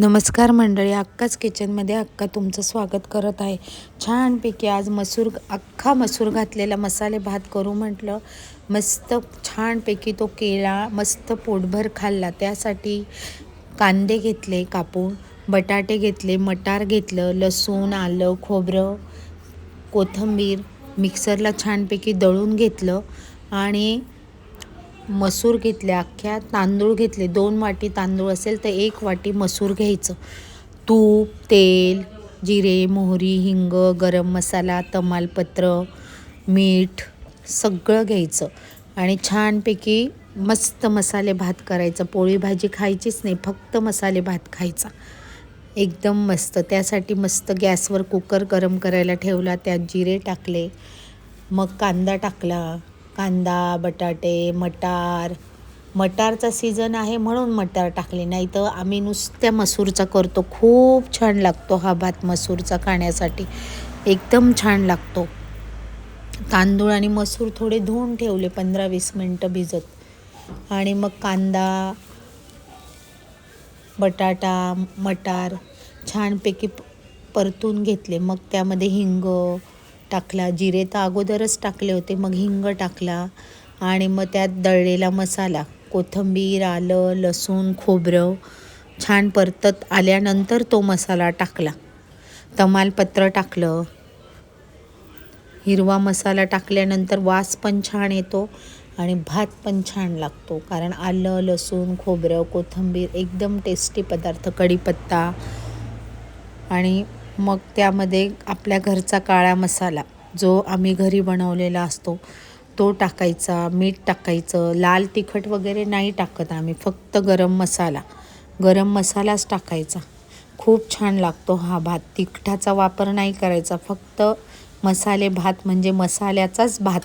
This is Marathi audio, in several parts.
नमस्कार मंडळी अक्काच किचनमध्ये अक्का तुमचं स्वागत करत आहे. छानपैकी आज मसूर अख्खा मसूर घातलेला मसाले भात करू म्हटलं. मस्त छानपैकी तो केला मस्त पोटभर खाल्ला. त्यासाठी कांदे घेतले कापून बटाटे घेतले मटार घेतलं लसूण आलं खोबरं कोथिंबीर मिक्सरला छानपैकी दळून घेतलं आणि मसूर घेतले अख्ख्या तांदूळ घेतले. दोन वाटी तांदूळ असेल तर एक वाटी मसूर घ्यायचं. तूप तेल जिरे मोहरी हिंग गरम मसाला तमालपत्र मीठ सगळं घ्यायचं. आणि छानपैकी मस्त मसाले भात करायचा. पोळी भाजी खायचीच नाही फक्त मसाले भात खायचा. एकदम मस्त. त्यासाठी मस्त गॅसवर कुकर गरम करायला ठेवला त्यात जिरे टाकले मग कांदा टाकला कांदा बटाटे मटार. मटारचा सीझन आहे म्हणून मटार टाकले. नाही तर आम्ही नुसत्या मसूरचा करतो. खूप छान लागतो हा भात मसूरचा खाण्यासाठी. एकदम छान लागतो. तांदूळ आणि मसूर थोडे धुवून ठेवले पंधरा वीस मिनटं भिजत. आणि मग कांदा बटाटा मटार छानपैकी परतून घेतले. मग त्यामध्ये हिंग टाकला जिरे तर अगोदरच टाकले होते मग हिंग टाकला आणि मग त्यात दळलेला मसाला कोथिंबीर आलं लसूण खोबरं छान परतत आल्यानंतर तो मसाला टाकला. तमालपत्र टाकलं. हिरवा मसाला टाकल्यानंतर वास पण छान येतो आणि भात पण छान लागतो कारण आलं लसूण खोबरं कोथिंबीर एकदम टेस्टी पदार्थ कढीपत्ता आणि मग त्यामध्ये आपल्या घरचा काळा मसाला जो आम्ही घरी बनवलेला असतो तो टाकायचा मीठ टाकायचं लाल तिखट वगैरे नाही टाकत आम्ही फक्त गरम मसाला. गरम मसालाच टाकायचा. खूप छान लागतो हा भात. तिखटाचा वापर नाही करायचा फक्त मसाले भात म्हणजे मसाल्याचाच भात.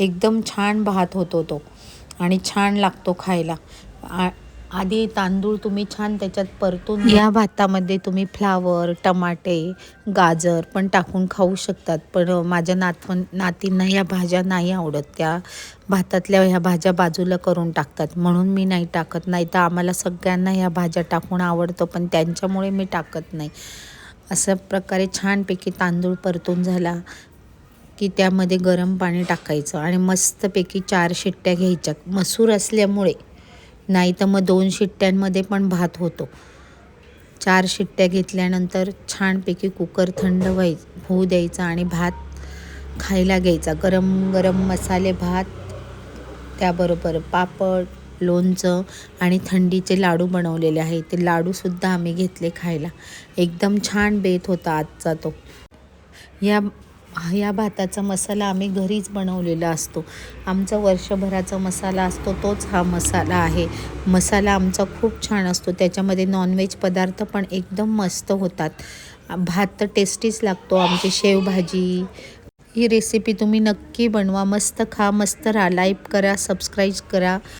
एकदम छान भात होतो तो. आणि छान लागतो खायला. आधी तांदूळ तुम्ही छान त्याच्यात परतून या भातामध्ये तुम्ही फ्लावर टमाटे गाजर पण टाकून खाऊ शकतात. पण माझ्या नातवं नातींना ह्या भाज्या नाही आवडत. त्या भातातल्या ह्या भाज्या बाजूला करून टाकतात. म्हणून मी नाही टाकत. नाही तर आम्हाला सगळ्यांना ह्या भाज्या टाकून आवडतं पण त्यांच्यामुळे मी टाकत नाही. अशा प्रकारे छानपैकी तांदूळ परतून झाला की त्यामध्ये गरम पाणी टाकायचं आणि मस्तपैकी चार शिट्ट्या घ्यायच्या. मसूर असल्यामुळे नाही तर मग दोन शिट्ट्यांमध्ये पण भात होतो. चार शिट्ट्या घेतल्यानंतर छानपैकी कुकर थंड व्हाय होऊ द्यायचा आणि भात खायला घ्यायचा. गरम गरम मसाले भात त्याबरोबर पापड लोणचं आणि थंडीचे लाडू बनवलेले आहे ते लाडूसुद्धा आम्ही घेतले खायला. एकदम छान बेत होता आजचा तो. या या भाताचा मसाला आम्ही घरीच बनवलेला असतो. आमचा वर्षभराचा मसाला असतो तोच हा मसाला आहे. मसाला आमचा खूप छान असतो. त्याच्यामध्ये नॉनव्हेज पदार्थ पण एकदम मस्त होतात. भात तर टेस्टीच लागतो. आमची शेवभाजी ही रेसिपी तुम्ही नक्की बनवा. मस्त खा मस्त राहा. लाईक करा सबस्क्राईब करा.